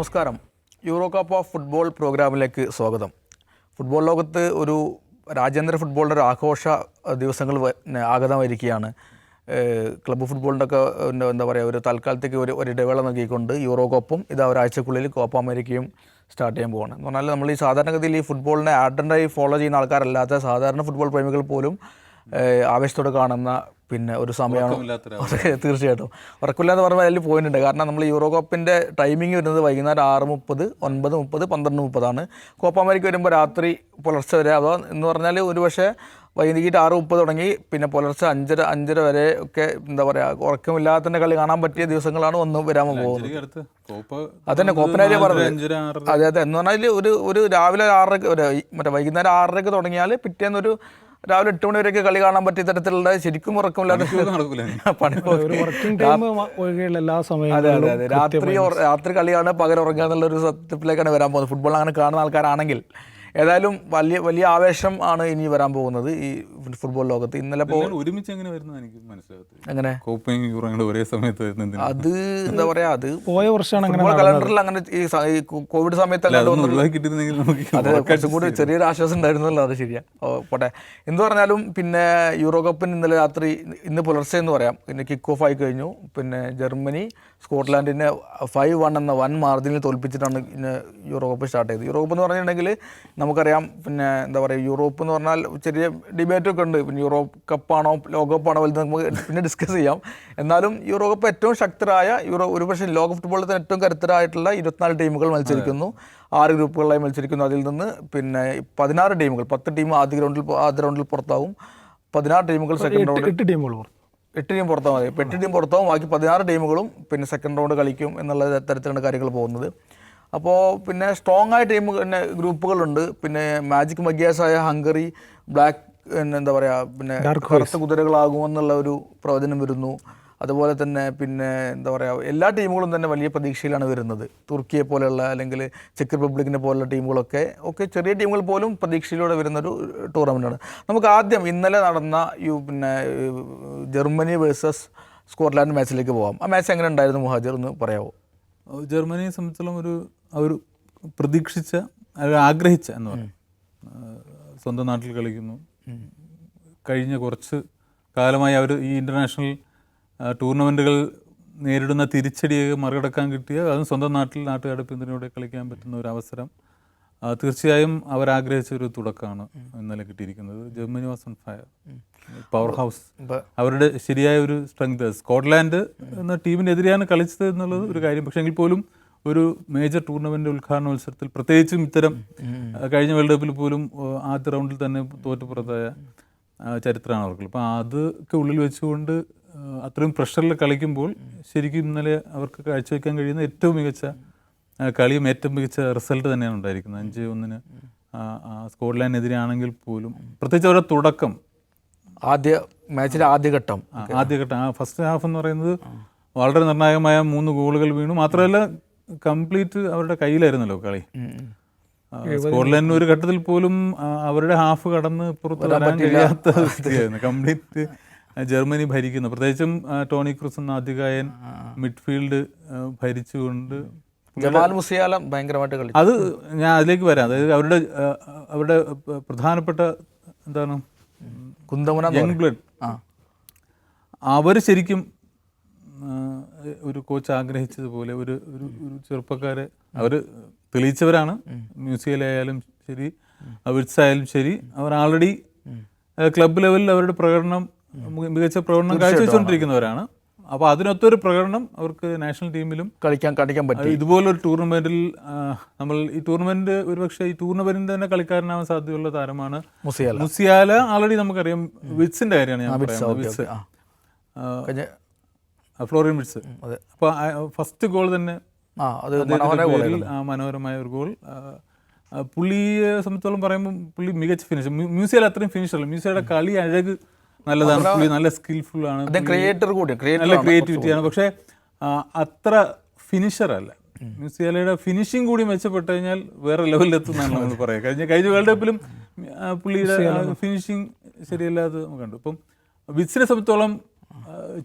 നമസ്കാരം. Euro cup of football പ്രോഗ്രാമിലേക്ക് സ്വാഗതം. ഫുട്ബോൾ ലോകത്ത് ഒരു രാജ്യാന്തര ഫുട്ബോളിന്റെ ഒരു ആഘോഷ ദിവസങ്ങൾ ആഗതമായിരിക്കുകയാണ്. ക്ലബ്ബ് ഫുട്ബോളിന്റെ ഒക്കെ എന്താ പറയുക ഒരു തൽക്കാലത്തേക്ക് ഒരു ഒരു ഇടവേള നൽകിക്കൊണ്ട് യൂറോ കപ്പും ഇത് ഒരാഴ്ചക്കുള്ളിൽ കോപ്പ അമേരിക്കയും സ്റ്റാർട്ട് ചെയ്യാൻ പോവാണ്. എന്ന് പറഞ്ഞാൽ നമ്മൾ ഈ സാധാരണഗതിയിൽ ഈ ഫുട്ബോളിനെ ആഡന്റായി ഫോളോ ചെയ്യുന്ന ആൾക്കാരല്ലാത്ത സാധാരണ ഫുട്ബോൾ പ്രേമികൾ പോലും ആവേശത്തോടെ കാണുന്ന പിന്നെ ഒരു സമയമാണ്. തീർച്ചയായിട്ടും. ഉറക്കില്ല എന്ന് പറഞ്ഞാൽ അതിൽ പോയിന്റ് ഉണ്ട് കാരണം നമ്മൾ യൂറോ കപ്പിന്റെ ടൈമിംഗ് വരുന്നത് വൈകുന്നേരം ആറ് മുപ്പത് ഒൻപത് മുപ്പത് പന്ത്രണ്ട് മുപ്പതാണ് കോപ്പ അമേരിക്ക വരുമ്പോൾ രാത്രി പുലർച്ചെ വരെ. അതോ എന്ന് പറഞ്ഞാൽ ഒരു പക്ഷേ വൈകിട്ട് ആറ് മുപ്പത് തുടങ്ങി പിന്നെ പുലർച്ചെ അഞ്ചര അഞ്ചര വരെ ഒക്കെ എന്താ പറയുക ഉറക്കമില്ലാത്തതിന്റെ കളി കാണാൻ പറ്റിയ ദിവസങ്ങളാണ് ഒന്ന് വരാൻ പോകുന്നത്. അതന്നെ കോപ്പനാരിയ പറഞ്ഞത്. അതെ അതെ. എന്ന് പറഞ്ഞാൽ ഒരു ഒരു രാവിലെ ആറരക്ക് മറ്റേ വൈകുന്നേരം ആറരക്ക് തുടങ്ങിയാൽ പിറ്റേന്ന് ഒരു രാവിലെ എട്ട് മണി വരെയൊക്കെ കളി കാണാൻ പറ്റിയ തരത്തിലുള്ള ശരിക്കും ഉറക്കമില്ലാത്ത പണി ഒരു വർക്കിംഗ് ടൈം ഒഴികെയുള്ള എല്ലാ രാത്രി രാത്രി കളിയാണ് പകരം ഉറങ്ങുക എന്നുള്ള ഒരു സത്യത്തിലേക്കാണ് വരാൻ പോകുന്നത്. ഫുട്ബോൾ അങ്ങനെ കാണുന്ന ആൾക്കാരാണെങ്കിൽ ഏതായാലും വലിയ വലിയ ആവേശം ആണ് ഇനി വരാൻ പോകുന്നത് ഈ ഫുട്ബോൾ ലോകത്ത്. ഇന്നലെ ഒരുമിച്ച് എങ്ങനെ വരുന്നത് എനിക്ക് മനസ്സിലാകത്തില്ല. അങ്ങനെ കോപ്പയും യൂറോയും ഒരേ സമയത്ത് വരുന്നത് അത് എന്താ പറയാ അത് പോയ വർഷമാണ് അങ്ങനെ കലണ്ടറിൽ അങ്ങനെ ഈ കോവിഡ് സമയത്ത് അതൊന്നും ഒഴിവാക്കിയിട്ടിരുന്നെങ്കിൽ നമുക്ക് അതെ കുറച്ചും കൂടി ചെറിയൊരു ആശ്വാസം ഉണ്ടായിരുന്നല്ലോ അത് ശരിയാ. ഓ, പോട്ടെ. എന്ത് പറഞ്ഞാലും പിന്നെ യൂറോ കപ്പിന് ഇന്നലെ രാത്രി ഇന്ന് പുലർച്ചെ എന്ന് പറയാം. പിന്നെ കിക്ക് ഓഫ് ആയി കഴിഞ്ഞു. പിന്നെ ജർമ്മനി സ്കോട്ട്ലാൻഡിനെ ഫൈവ് വൺ എന്ന വൻ മാർജിനിൽ തോൽപ്പിച്ചിട്ടാണ് ഇന്ന് യൂറോ കപ്പ് സ്റ്റാർട്ട് ചെയ്തത്. യൂറോ കപ്പ് എന്ന് പറഞ്ഞിട്ടുണ്ടെങ്കിൽ നമുക്കറിയാം പിന്നെ എന്താ പറയുക യൂറോപ്പ് എന്ന് പറഞ്ഞാൽ ചെറിയ ഡിബേറ്റൊക്കെ ഉണ്ട്. പിന്നെ യൂറോപ്പ് കപ്പാണോ ലോകകപ്പാണോ വലുത് നമുക്ക് പിന്നെ ഡിസ്കസ് ചെയ്യാം. എന്നാലും യൂറോ കപ്പ് ഏറ്റവും ശക്തരായ യൂറോ ഒരുപക്ഷെ ലോക ഫുട്ബോളിൽ തന്നെ ഏറ്റവും കരുത്തരായിട്ടുള്ള ഇരുപത്തിനാല് ടീമുകൾ മത്സരിക്കുന്നു. ആറ് ഗ്രൂപ്പുകളായി മത്സരിക്കുന്നു അതിൽ നിന്ന്. പിന്നെ പതിനാറ് ടീമുകൾ പത്ത് ടീം ആദ്യ ഗ്രൗണ്ടിൽ ആദ്യ റൗണ്ടിൽ പുറത്താവും. പതിനാറ് ടീമുകൾ സെക്കൻഡ് റൗണ്ട് എട്ട് ടീമുകൾ എട്ട് ടീം പുറത്താവും മതി. എട്ട് ടീം പുറത്താവും. ബാക്കി പതിനാറ് ടീമുകളും പിന്നെ സെക്കൻഡ് റൗണ്ട് കളിക്കും എന്നുള്ള തരത്തിലാണ് കാര്യങ്ങൾ പോകുന്നത്. അപ്പോൾ പിന്നെ സ്ട്രോങ് ആയ ടീം പിന്നെ ഗ്രൂപ്പുകളുണ്ട്. പിന്നെ മാജിക് മഗ്യാസായ ഹംഗറി ബ്ലാക്ക് പിന്നെ എന്താ പറയുക പിന്നെ കറുത്ത കുതിരകളാകുമെന്നുള്ള ഒരു പ്രവചനം വരുന്നു. അതുപോലെ തന്നെ പിന്നെ എന്താ പറയുക എല്ലാ ടീമുകളും തന്നെ വലിയ പ്രതീക്ഷയിലാണ് വരുന്നത്. തുർക്കിയെ പോലെയുള്ള അല്ലെങ്കിൽ ചെക്ക് റിപ്പബ്ലിക്കിനെ പോലുള്ള ടീമുകളൊക്കെ ഒക്കെ ചെറിയ ടീമുകൾ പോലും പ്രതീക്ഷയിലൂടെ വരുന്നൊരു ടൂർണമെന്റാണ് നമുക്ക് ആദ്യം ഇന്നലെ നടന്ന യു പിന്നെ ജർമ്മനി വേഴ്സസ് സ്കോട്ട്ലാൻഡ് മാച്ചിലേക്ക് പോകാം ആ മാച്ച് എങ്ങനെ ഉണ്ടായിരുന്നു മുഹാജിർ? എന്ന് പറയാമോ ജർമ്മനിയെ സംബന്ധിച്ചോളം ഒരു അവർ പ്രതീക്ഷിച്ച അവർ ആഗ്രഹിച്ച എന്ന് പറയാം. സ്വന്തം നാട്ടിൽ കളിക്കുന്നു. കഴിഞ്ഞ കുറച്ച് കാലമായി അവർ ഈ ഇന്റർനാഷണൽ ടൂർണമെന്റുകൾ നേരിടുന്ന തിരിച്ചടിയെ മറികടക്കാൻ കിട്ടിയ അതും സ്വന്തം നാട്ടിൽ നാട്ടുകാരുടെ പിന്തുണയോടെ കളിക്കാൻ പറ്റുന്ന ഒരു അവസരം. തീർച്ചയായും അവരാഗ്രഹിച്ച ഒരു തുടക്കമാണ് ഇന്നലെ കിട്ടിയിരിക്കുന്നത്. Germany was on fire powerhouse അവരുടെ ശരിയായ ഒരു സ്ട്രെങ്ത് സ്കോട്ട്ലാൻഡ് എന്ന ടീമിനെതിരെയാണ് കളിച്ചത് എന്നുള്ളത് ഒരു കാര്യം. പക്ഷേ എങ്കിൽ പോലും ഒരു മേജർ ടൂർണമെന്റ് ഉദ്ഘാടന മത്സരത്തിൽ പ്രത്യേകിച്ചും ഇത്തരം കഴിഞ്ഞ വേൾഡ് കപ്പിൽ പോലും ആദ്യ റൗണ്ടിൽ തന്നെ തോറ്റു പുറത്തായ ചരിത്രമാണ് അവർക്ക്. അപ്പോൾ അതൊക്കെ ഉള്ളിൽ വെച്ചുകൊണ്ട് അത്രയും പ്രഷറിൽ കളിക്കുമ്പോൾ ശരിക്കും ഇന്നലെ അവർക്ക് കാഴ്ചവെക്കാൻ കഴിയുന്ന ഏറ്റവും മികച്ച കളിയും ഏറ്റവും മികച്ച റിസൾട്ട് തന്നെയാണ് ഉണ്ടായിരിക്കുന്നത്. അഞ്ച് ഒന്നിന് ആണെങ്കിൽ പോലും പ്രത്യേകിച്ച് അവരുടെ തുടക്കം. ആദ്യ മാച്ചിലെ ആദ്യഘട്ടം. ആദ്യഘട്ടം. ആ ഫസ്റ്റ് ഹാഫ് എന്ന് പറയുന്നത് വളരെ നിർണായകമായ മൂന്ന് ഗോളുകൾ വീണു. മാത്രമല്ല കംപ്ലീറ്റ് അവരുടെ കയ്യിലായിരുന്നല്ലോ കളി. സ്കോട്ട്ലൻഡിന് ഒരു ഘട്ടത്തിൽ പോലും അവരുടെ ഹാഫ് കടന്ന് പുറത്ത് വരാൻ കഴിയാത്ത സ്ഥിതിയായിരുന്നു കംപ്ലീറ്റ് ജർമ്മനി ഭരിക്കുന്നു. പ്രത്യേകിച്ചും ടോണി ക്രൂസ് എന്ന അധികായൻ മിഡ്ഫീൽഡ് ഭരിച്ചുകൊണ്ട് ജമാൽ മുസിയാല ഭയങ്കരമായിട്ട് കളി അത് ഞാൻ അതിലേക്ക് വരാം. അതായത് അവരുടെ അവരുടെ പ്രധാനപ്പെട്ട എന്താണ്? കുന്തമുന യങ് ബ്ലഡ് അവർ ശരിക്കും ഒരു കോച്ച് ആഗ്രഹിച്ചതുപോലെ ഒരു ഒരു ഒരു ചെറുപ്പക്കാരെ അവർ തെളിയിച്ചവരാണ്. മ്യൂസിയലായാലും ശരി വിറ്റ്സായാലും ശരി അവർ ആൾറെഡി ക്ലബ് ലെവലിൽ അവരുടെ പ്രകടനം മികച്ച പ്രകടനം കാഴ്ചവെച്ചുകൊണ്ടിരിക്കുന്നവരാണ് അപ്പോൾ അതിനൊത്തൊരു പ്രകടനം അവർക്ക് നാഷണൽ ടീമിലും കളിക്കാൻ കളിക്കാൻ പറ്റും. ഇതുപോലൊരു ടൂർണമെന്റിൽ നമ്മൾ ഈ ടൂർണമെന്റ് ഒരുപക്ഷെ ഈ ടൂർണമെന്റിൽ തന്നെ കളിക്കാരനാവാൻ സാധ്യതയുള്ള താരമാണ് മുസിയാല. മുസിയാല. ആൾറെഡി നമുക്കറിയാം വിറ്റ്സിന്റെ കാര്യമാണ് ഞാൻ വിറ്റ്സ്. ഫ്ലോറിൻ മിഡ്സ് അതെ. അപ്പോൾ ഫസ്റ്റ് ഗോൾ തന്നെ ആ അത് മനോഹരമായ ഒരു ഗോൾ. പുള്ളിയെ സംബന്ധിച്ചോളം പറയുമ്പോൾ പുള്ളി മികച്ച ഫിനിഷ് മ്യൂസിയൽ അത്രയും ഫിനിഷ് അല്ല. മ്യൂസിയയുടെ കളി അഴക് നല്ലതാണ്. പുള്ളി നല്ല സ്കിൽഫുൾ ആണ്. ക്രിയേറ്റർ കൂടി നല്ല ക്രിയേറ്റിവിറ്റിയാണ് പക്ഷേ അത്ര ഫിനിഷർ അല്ല. മ്യൂസിയാലയുടെ ഫിനിഷിംഗ് കൂടി മെച്ചപ്പെട്ട് കഴിഞ്ഞാൽ വേറെ ലെവലിൽ ലെവലിലെത്തുന്നതാണ് നമ്മൾ പറയാം. കഴിഞ്ഞ കഴിഞ്ഞ വേൾഡ് കപ്പിലും പുള്ളിയുടെ ഫിനിഷിംഗ് ശരിയല്ലാതെ നമുക്ക് കണ്ടു. ഇപ്പം വിറ്റ്സിനെ സംബന്ധിച്ചോളം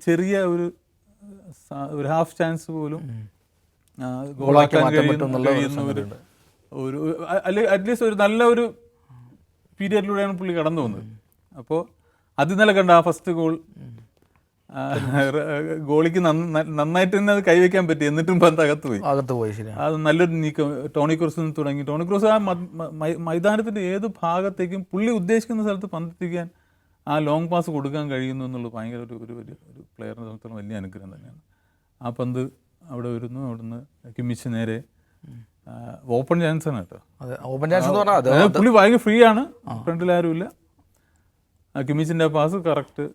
ചെറിയ ഒരു ഒരു ഹാഫ് ചാൻസ് പോലും ഗോളാക്കാൻ കഴിയുന്ന ഒരു അല്ലെങ്കിൽ അറ്റ്ലീസ്റ്റ് ഒരു നല്ല ഒരു പീരിയഡിലൂടെയാണ് പുള്ളി കടന്നു പോകുന്നത് അപ്പോൾ അത് ഇന്നലെ കണ്ട ആ ഫസ്റ്റ് ഗോൾ ഗോളിക്ക് നന്ന- നന്നായിട്ട് തന്നെ അത് കൈവയ്ക്കാൻ പറ്റി എന്നിട്ടും പന്ത് അകത്ത് പോയി അകത്ത് പോയി ശരി അത് നല്ലൊരു നീക്കം. ടോണി ക്രോസ് നിന്ന് തുടങ്ങി. ടോണി ക്രോസ് ആ മൈതാനത്തിന്റെ ഏത് ഭാഗത്തേക്കും പുള്ളി ഉദ്ദേശിക്കുന്ന സ്ഥലത്ത് പന്തെത്തിക്കാൻ ആ ലോങ് പാസ് കൊടുക്കാൻ കഴിയുന്നു എന്നുള്ളത് ഭയങ്കര ഒരു ഒരു വലിയ ഒരു പ്ലെയറിനെ സംബന്ധിച്ചിടത്തോളം വലിയ അനുഗ്രഹം തന്നെയാണ്. ആ പന്ത് അവിടെ വരുന്നു അവിടുന്ന് കിമ്മിച്ച് നേരെ ഓപ്പൺ ചാൻസ് ആണ് കേട്ടോ. ഓപ്പൺ ചാൻസ് എന്ന് പറഞ്ഞാൽ പുള്ളി ഭയങ്കര ഫ്രീ ആണ്. ഫ്രണ്ടിൽ ആരുമില്ല. ആ കിമ്മിച്ചിന്റെ പാസ് കറക്റ്റ്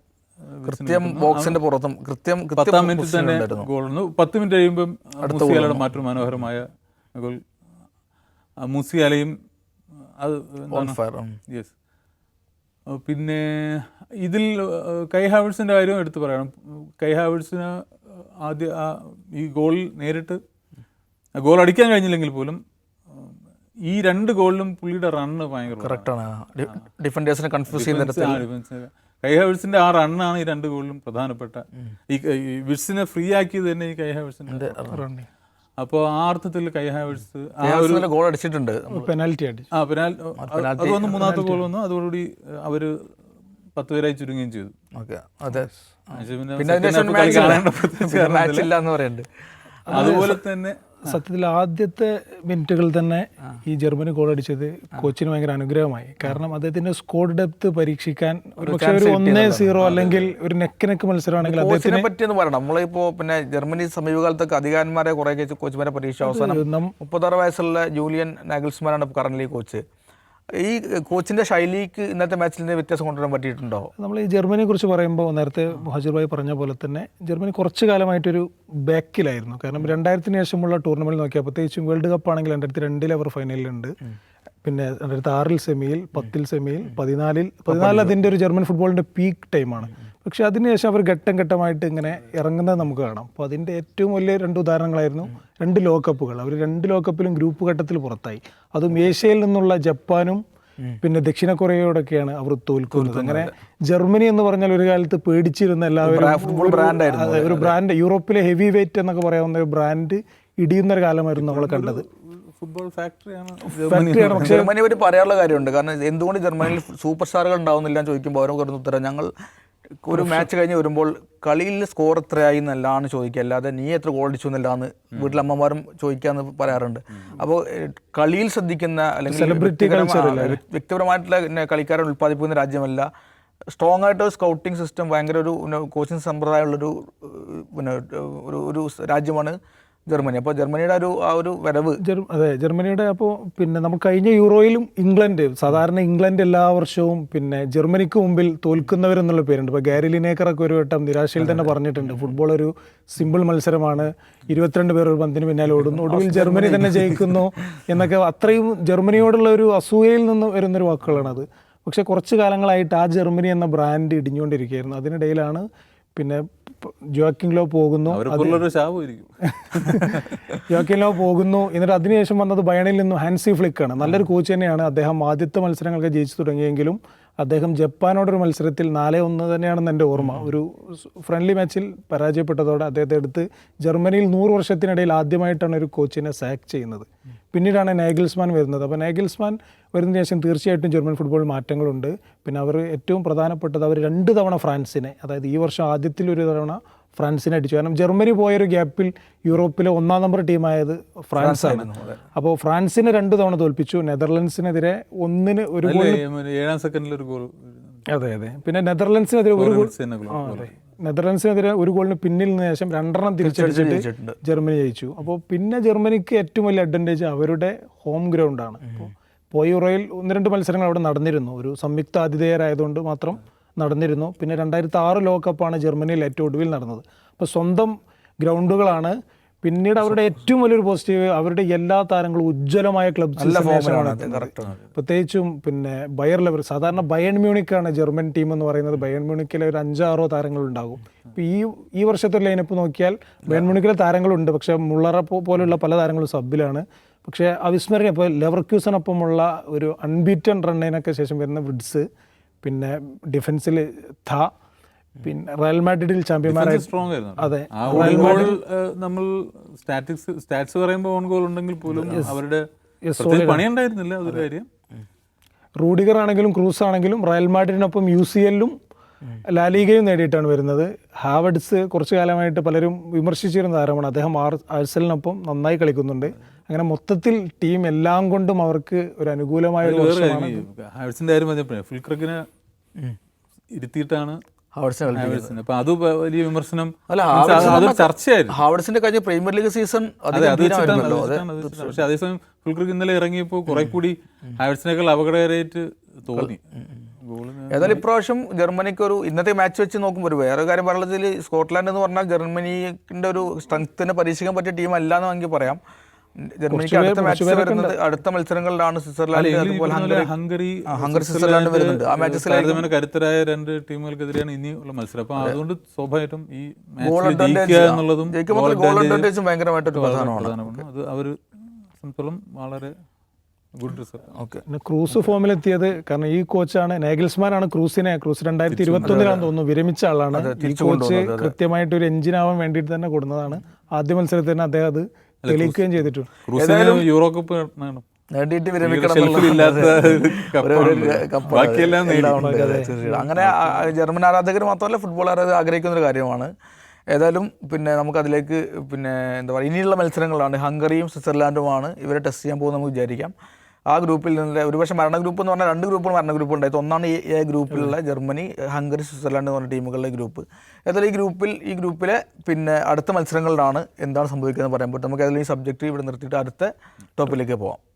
കൃത്യം ബോക്സിന്റെ പുറത്തും കൃത്യം പത്താം മിനിറ്റ് തന്നെ. ഗോൾ പത്ത് മിനിറ്റ് കഴിയുമ്പം മുസിയാലയുടെ മറ്റൊരു മനോഹരമായ ഗോൾ മുസിയാലയും അത് യെസ് പിന്നെ ഇതിൽ കൈ ഹാവേഴ്സിന്റെ കാര്യം എടുത്ത് പറയണം. കൈ ഹാവേഴ്സിന് ആദ്യ ആ ഈ ഗോൾ നേരിട്ട് ഗോൾ അടിക്കാൻ കഴിഞ്ഞില്ലെങ്കിൽ പോലും ഈ രണ്ട് ഗോളിലും പുള്ളിയുടെ റണ്ണ് ഭയങ്കര ഡിഫൻഡേഴ്സിനെ കൺഫ്യൂസ് ചെയ്യുന്ന കൈ ഹാവേഴ്സിന്റെ ആ റണ്ണാണ് ഈ രണ്ട് ഗോളിലും പ്രധാനപ്പെട്ട. ഈ ഈ വിഡ്സിനെ ഫ്രീ ആക്കിയത് തന്നെ ഈ കൈ ഹാവേഴ്സിന്റെ അപ്പോൾ ആ അർത്ഥത്തിൽ കൈ ഹാവേഴ്സ് ആ ഒരു ഗോൾ അടിച്ചിട്ടുണ്ട്. പെനാൽറ്റി അടിച്ചു. ആ പെനാൽ അത് വന്ന് മൂന്നാമത്തെ ഗോൾ വന്നു. അതോടുകൂടി അവർ പത്ത് പേരായി ചുരുങ്ങുകയും ചെയ്തു. ഓക്കെ അതെ. പിന്നെ അതുപോലെ തന്നെ സത്യത്തിൽ ആദ്യത്തെ മിനിറ്റുകളിൽ തന്നെ ഈ ജർമ്മനി ഗോൾ അടിച്ചത് കോച്ചിന് ഭയങ്കര അനുഗ്രഹമായി. കാരണം അദ്ദേഹത്തിന്റെ സ്കോഡ് ഡെപ്ത് പരീക്ഷിക്കാൻ പക്ഷേ ഒരു ഒന്നേ സീറോ അല്ലെങ്കിൽ ഒരു നെക്ക് നെക്ക് മത്സരമാണെങ്കിൽ അദ്ദേഹത്തിനെ പറ്റി എന്ന് പറയണം. നമ്മളിപ്പോ പിന്നെ ജർമ്മനി സമീപകാലത്തൊക്കെ അധികാരന്മാരെ കുറെ കോച്ചുമാരെ പരീക്ഷ അവസാനം മുപ്പത്താറ് വയസ്സുള്ള ജൂലിയൻ നാഗിൾസ്മാനാണ് കറന്റ് കോച്ച് ഈ കോച്ചിന്റെ ശൈലിക്ക് ഇന്നത്തെ മാച്ചിൽ നിന്ന് വ്യത്യാസം കൊണ്ടുവരാൻ പറ്റിയിട്ടുണ്ടോ? നമ്മൾ ഈ ജർമ്മനിയെ കുറിച്ച് പറയുമ്പോൾ നേരത്തെ ഹജീർ ഭായി പറഞ്ഞ പോലെ തന്നെ ജർമ്മനി കുറച്ച് കാലമായിട്ടൊരു ബാക്കിലായിരുന്നു കാരണം രണ്ടായിരത്തിന് ശേഷമുള്ള ടൂർണമെന്റ് നോക്കിയാൽ പ്രത്യേകിച്ചും വേൾഡ് കപ്പ് ആണെങ്കിൽ രണ്ടായിരത്തി രണ്ടിൽ അവർ ഫൈനലിലുണ്ട് പിന്നെ രണ്ടായിരത്തി ആറിൽ സെമിയിൽ പത്തിൽ സെമിയിൽ പതിനാലിൽ പതിനാലിൽ അതിന്റെ ഒരു ജർമ്മൻ ഫുട്ബോളിന്റെ പീക്ക് ടൈമാണ്. പക്ഷേ അതിനുശേഷം അവർ ഘട്ടം ഘട്ടമായിട്ട് ഇങ്ങനെ ഇറങ്ങുന്നത് നമുക്ക് കാണാം. അപ്പോൾ അതിന്റെ ഏറ്റവും വലിയ രണ്ട് ഉദാഹരണങ്ങളായിരുന്നു രണ്ട് ലോകകപ്പുകൾ. അവർ രണ്ട് ലോകകപ്പിലും ഗ്രൂപ്പ് ഘട്ടത്തിൽ പുറത്തായി. അതും ഏഷ്യയിൽ നിന്നുള്ള ജപ്പാനും പിന്നെ ദക്ഷിണ കൊറിയയോടൊക്കെയാണ് അവർ തോൽക്കുന്നത്. അങ്ങനെ ജർമ്മനി എന്ന് പറഞ്ഞാൽ ഒരു കാലത്ത് പേടിച്ചിരുന്ന എല്ലാവരും ഫുട്ബോൾ ബ്രാൻഡായിരുന്നു ഒരു ബ്രാൻഡ് യൂറോപ്പിലെ ഹെവി വെയിറ്റ് എന്നൊക്കെ പറയാവുന്ന ഒരു ബ്രാൻഡ് ഇടിയുന്ന ഒരു കാലമായിരുന്നു നമ്മൾ കണ്ടത്. ഫുട്ബോൾ ഫാക്ടറിയാണ് ജർമ്മനിയെ പറ്റി പറയാനുള്ള കാര്യമുണ്ട്. കാരണം എന്തുകൊണ്ട് ജർമ്മനിയിൽ സൂപ്പർ സ്റ്റാറുകൾ ഉണ്ടാവുന്നില്ല എന്ന് ചോദിക്കുമ്പോൾ അവരും പറയുന്ന ഉത്തരം ഞങ്ങൾ ഒരു മാച്ച് കഴിഞ്ഞ് വരുമ്പോൾ കളിയിൽ സ്കോർ എത്രയായി എന്നല്ലാണ് ചോദിക്കുക. അല്ലാതെ നീ എത്ര ഗോൾ അടിച്ചു എന്നല്ലാന്ന് വീട്ടിലമ്മമാരും ചോദിക്കാന്ന് പറയാറുണ്ട്. അപ്പോൾ കളിയിൽ ശ്രദ്ധിക്കുന്ന അല്ലെങ്കിൽ സെലിബ്രിറ്റി വ്യക്തിപരമായിട്ടുള്ള കളിക്കാരെ ഉൽപ്പാദിപ്പിക്കുന്ന രാജ്യമല്ല. സ്ട്രോങ് ആയിട്ട് ഒരു സ്കൗട്ടിംഗ് സിസ്റ്റം ഭയങ്കര ഒരു കോച്ചിങ് സമ്പ്രദായമുള്ളൊരു പിന്നെ ഒരു ഒരു രാജ്യമാണ് ജർമ്മനി. അപ്പോൾ ജർമ്മനിയുടെ ഒരു ആ ഒരു വരവ്. അതെ ജർമ്മനിയുടെ അപ്പോൾ പിന്നെ നമ്മൾ കഴിഞ്ഞ യൂറോയിലും ഇംഗ്ലണ്ട് സാധാരണ ഇംഗ്ലണ്ട് എല്ലാ വർഷവും പിന്നെ ജർമ്മനിക്ക് മുമ്പിൽ തോൽക്കുന്നവരെന്നുള്ള പേരുണ്ട്. ഇപ്പോൾ ഗാരി ലിനേക്കറൊക്കെ ഒരു വട്ടം നിരാശയിൽ തന്നെ പറഞ്ഞിട്ടുണ്ട്. ഫുട്ബോൾ ഒരു സിമ്പിൾ മത്സരമാണ്. ഇരുപത്തിരണ്ട് പേർ ഒരു പന്തിന് പിന്നാലെ ഓടുന്നു ഒടുവിൽ ജർമ്മനി തന്നെ ജയിക്കുന്നു എന്നൊക്കെ അത്രയും ജർമ്മനിയോടുള്ള ഒരു അസൂയയിൽ നിന്ന് വരുന്നൊരു വാക്കുകളാണത്. പക്ഷേ കുറച്ച് കാലങ്ങളായിട്ട് ആ ജർമ്മനി എന്ന ബ്രാൻഡ് ഇടിഞ്ഞുകൊണ്ടിരിക്കുകയായിരുന്നു. അതിനിടയിലാണ് പിന്നെ ജോക്കിംഗ്ലോ പോകുന്നു. ജോക്കിംഗ് ലോ പോകുന്നു. എന്നിട്ട് അതിനുശേഷം വന്നത് ബയണിൽ നിന്നും ഹാൻസി ഫ്ലിക്കാണ്. നല്ലൊരു കോച്ച് തന്നെയാണ്. അദ്ദേഹം ആദ്യത്തെ മത്സരങ്ങളൊക്കെ ജയിച്ചു തുടങ്ങിയെങ്കിലും അദ്ദേഹം ജപ്പാനോടൊരു മത്സരത്തിൽ നാല് ഒന്ന് തന്നെയാണെന്ന് എന്റെ ഓർമ്മ. ഒരു ഫ്രണ്ട്ലി മാച്ചിൽ പരാജയപ്പെട്ടതോടെ അദ്ദേഹത്തെ എടുത്ത് ജർമ്മനിയിൽ നൂറ് വർഷത്തിനിടയിൽ ആദ്യമായിട്ടാണ് ഒരു കോച്ചിനെ സാക്ക് ചെയ്യുന്നത്. പിന്നീടാണ് നാഗിൽസ്മാൻ വരുന്നത്. അപ്പോൾ നാഗിൽസ്മാൻ വരുന്നതിന് ശേഷം തീർച്ചയായിട്ടും ജർമ്മൻ ഫുട്ബോൾ മാറ്റങ്ങളുണ്ട്. പിന്നെ അവർ ഏറ്റവും പ്രധാനപ്പെട്ടത് അവർ രണ്ട് തവണ ഫ്രാൻസിനെ അതായത് ഈ വർഷം ആദ്യത്തിൽ ഒരു തവണ ഫ്രാൻസിനെ അടിച്ചു. കാരണം ജർമ്മനി പോയൊരു ഗ്യാപ്പിൽ യൂറോപ്പിലെ ഒന്നാം നമ്പർ ടീമായത് ഫ്രാൻസ് ആണ് അപ്പോൾ ഫ്രാൻസിനെ രണ്ട് തവണ തോൽപ്പിച്ചു. നെതർലൻഡ്സിനെതിരെ ഒന്നിന് ഒരു ഗോൾ ഏഴാം സെക്കൻഡിൽ ഒരു ഗോൾ. അതെ അതെ. പിന്നെ നെതർലൻഡ്സിനെതിരെ ഒരു ഗോൾ നെതർലൻഡ്സിനെതിരെ ഒരു ഗോളിന് പിന്നിൽ നിന്ന് ശേഷം രണ്ടെണ്ണം തിരിച്ചടിച്ചിട്ട് ജർമ്മനി ജയിച്ചു. അപ്പോൾ പിന്നെ ജർമ്മനിക്ക് ഏറ്റവും വലിയ അഡ്വാന്റേജ് അവരുടെ ഹോം ഗ്രൗണ്ടാണ് അപ്പോൾ പോയി യൂറോയിൽ ഒന്ന് രണ്ട് മത്സരങ്ങൾ അവിടെ നടന്നിരുന്നു. ഒരു സംയുക്ത ആതിഥേയരായതുകൊണ്ട് മാത്രം നടന്നിരുന്നു. പിന്നെ രണ്ടായിരത്തി ആറ് ലോകകപ്പാണ് ജർമ്മനിയിൽ ഏറ്റവും ഒടുവിൽ നടന്നത്. അപ്പോൾ സ്വന്തം ഗ്രൗണ്ടുകളാണ്. പിന്നീട് അവരുടെ ഏറ്റവും വലിയൊരു പോസിറ്റീവ് അവരുടെ എല്ലാ താരങ്ങളും ഉജ്ജ്വലമായ ക്ലബ് പ്രത്യേകിച്ചും പിന്നെ ബയർ ലെവൽ സാധാരണ ബയൺ മ്യൂണിക്കാണ് ജർമ്മൻ ടീം എന്ന് പറയുന്നത്. ബയൺ മ്യൂണിക്കിലെ ഒരു അഞ്ചാറോ താരങ്ങൾ ഉണ്ടാകും. ഈ ഈ വർഷത്തെ ലൈനപ്പ് നോക്കിയാൽ ബയൺ മ്യൂണിക്കിലെ താരങ്ങളുണ്ട് പക്ഷേ മുള്ളറ പോലെയുള്ള പോലുള്ള പല താരങ്ങളും സബിലാണ് പക്ഷേ അവിസ്മരണീയ. ഇപ്പോൾ ലെവർക്യൂസിനൊപ്പമുള്ള ഒരു അൺബീറ്റൺ റണ്ണിനൊക്കെ ശേഷം വരുന്ന വിഡ്സ് പിന്നെ ഡിഫൻസിൽ ഥ പിന്നെ റയൽ മാഡ്രിഡിൽ ചാമ്പ്യന്മാരായി സ്ട്രോങ് ആയിരുന്നു. അതെ. ആ ഓൺ ഗോൾ നമ്മൾ സ്റ്റാറ്റിക്സ് സ്റ്റാറ്റ്സ് പറയുമ്പോൾ ഓൺ ഗോൾ ഉണ്ടെങ്കിൽ പോലും അവരുടെ പണിയുണ്ടായിരുന്നില്ല അതൊരു കാര്യം. റൂഡിഗർ ആണെങ്കിലും ക്രൂസ് ആണെങ്കിലും റയൽ മാഡ്രിഡിനൊപ്പം യു സി എല്ലും ലാലീഗയും നേടിയിട്ടാണ് വരുന്നത്. ഹാവഡ്സ് കുറച്ചു കാലമായിട്ട് പലരും വിമർശിച്ചിരുന്ന താരമാണ്. അദ്ദേഹം ആർ ആഴ്സലിനൊപ്പം നന്നായി കളിക്കുന്നുണ്ട്. അങ്ങനെ മൊത്തത്തിൽ ടീം എല്ലാം കൊണ്ടും അവർക്ക് ഒരു അനുകൂലമായ ഒരു വർഷമാണ്. ഹാവ്സിന്റെ കാര്യം പറഞ്ഞപ്പോഴേ ഫുൾക്രക്കിനെ ഇരുത്തിയിട്ടാണ് അപ്പൊ അത് വലിയ വിമർശനം. അല്ല അത് ചർച്ചയായിരുന്നു. ഹാവർട്സിന്റെ കഴിഞ്ഞ പ്രീമിയർ ലീഗ് സീസൺ. പക്ഷെ അതേസമയം ഫുൾക്രിക്ക് ഇന്നലെ ഇറങ്ങിയപ്പോൾ കുറെ കൂടി ഹാവ്സിനേക്കാൾ അപകടകരമായിട്ട് തോന്നി. ഏതായാലും ഇപ്രാവശ്യം ജർമ്മനിക്ക് ഒരു ഇന്നത്തെ മാച്ച് വെച്ച് നോക്കുമ്പോൾ ഒരു വേറെ കാര്യം പറയുന്നതിൽ സ്കോട്ട്ലാൻഡ് എന്ന് പറഞ്ഞാൽ ജർമ്മനിന്റെ ഒരു സ്ട്രെങ്ത്തിനെ പരീക്ഷിക്കാൻ പറ്റിയ ടീം അല്ല എന്ന് വേണമെങ്കിൽ പറയാം. ജർമ്മനിക്ക് അടുത്ത മാച്ച് വരുന്നത് അടുത്ത മത്സരങ്ങളിലാണ് സ്വിറ്റ്സർലാൻഡ് ഹംഗറി ഹംഗറി സ്വിറ്റ്സർലാൻഡ് വരുന്നുണ്ട്. ആ മാച്ചസിൽ കരുത്തരായ രണ്ട് ടീമുകൾക്കെതിരെയാണ് ഇനിയുള്ള മത്സരം. അപ്പൊ അതുകൊണ്ട് സ്വാഭാവികമായിട്ടും ഈ എന്നുള്ളതും ഗോൾ അഡ്വാന്റേജും ഭയങ്കരമായിട്ടൊരു പ്രധാനമാണ്. അത് അവർ സംബന്ധിച്ചോളം വളരെ ഗുഡ് ഓക്കെ. ക്രൂസ് ഫോമിലെത്തിയത് കാരണം ഈ കോച്ചാണ് നേഗൽസ്മാൻ ആണ് ക്രൂസിനെ. ക്രൂസ് രണ്ടായിരത്തി ഇരുപത്തി ഒന്നിലാണെന്ന് തോന്നുന്നു. വിരമിച്ച ആളാണ്. ഈ കോച്ച് കൃത്യമായിട്ട് ഒരു എഞ്ചിനാവാൻ വേണ്ടിയിട്ട് തന്നെ കൊടുക്കുന്നതാണ് ആദ്യ മത്സരത്തിൽ തന്നെ അദ്ദേഹം അത് തെളിയിക്കുകയും ചെയ്തിട്ടുണ്ട്. യൂറോ കപ്പ് നേടിയിട്ട് വിരമിക്കണം. അങ്ങനെ ജർമ്മൻ ആരാധകർ മാത്രമല്ല ഫുട്ബോൾ ആരാധകർ ആഗ്രഹിക്കുന്ന ഒരു കാര്യമാണ്. ഏതായാലും പിന്നെ നമുക്ക് അതിലേക്ക് പിന്നെ എന്താ പറയുക ഇനിയുള്ള മത്സരങ്ങളാണ്. ഹംഗറിയും സ്വിറ്റ്സർലാൻഡുമാണ് ഇവരെ ടെസ്റ്റ് ചെയ്യാൻ പോകുന്നത് നമുക്ക് വിചാരിക്കാം. ആ ഗ്രൂപ്പിൽ നിന്ന് ഒരുപക്ഷെ മരണ ഗ്രൂപ്പ് എന്ന് പറഞ്ഞാൽ രണ്ട് ഗ്രൂപ്പുകൾ മരണ ഗ്രൂപ്പ് ഉണ്ടായത് ഒന്നാണ് ഈ ഗ്രൂപ്പിലുള്ള ജർമ്മനി ഹംഗറി സ്വിറ്റ്സർലാൻഡ് എന്ന് പറഞ്ഞ ടീമുകളുടെ ഗ്രൂപ്പ്. ഏതായാലും ഈ ഗ്രൂപ്പിൽ ഈ ഗ്രൂപ്പിലെ പിന്നെ അടുത്ത മത്സരങ്ങളിലാണ് എന്താണ് സംഭവിക്കുന്നത് പറയാൻ പറ്റും. നമുക്ക് ഏതായാലും ഈ സബ്ജക്റ്റ് ഇവിടെ നിർത്തിയിട്ട് അടുത്ത ടോപ്പിലേക്ക് പോവാം.